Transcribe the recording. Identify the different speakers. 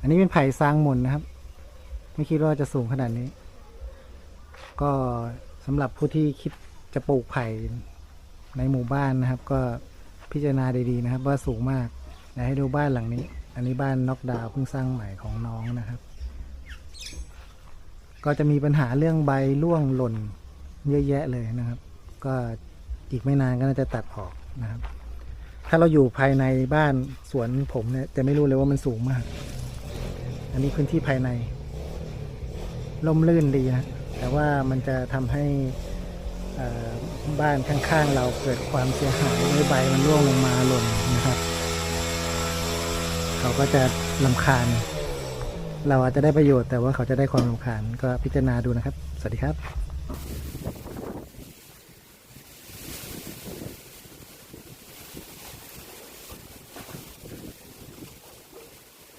Speaker 1: อันนี้เป็นไผ่ซางหมุนนะครับ ไม่คิดว่าจะสูงขนาดนี้ ก็สำหรับผู้ที่คิดจะปลูกไผ่ในหมู่บ้านนะครับ ก็พิจารณาดีๆนะครับ ว่าสูงมากอยให้ดูบ้านหลังนี้ อันนี้บ้านน็อกดาวเพิ่งสร้างใหม่ของน้องนะครับ ก็จะมีปัญหาเรื่องใบร่วงหล่นเยอะแยะเลยนะครับ ก็อีกไม่นานก็น่าจะตัดออกนะครับ ถ้าเราอยู่ภายในบ้านสวนผมเนี่ยจะไม่รู้เลยว่ามันสูงมาก อันนี้พื้นที่ภายในร่มรื่นดีนะ แต่ว่ามันจะทำให้บ้านข้างๆ เราเกิดความเสียหายเมื่อใบมันร่วงลงมาหล่นนะครับ เขาก็จะลำคาญ เราอาจจะได้ประโยชน์แต่ว่าเขาจะได้ความลำคาญก็พิจารณาดูนะครับ สวัสดีครับ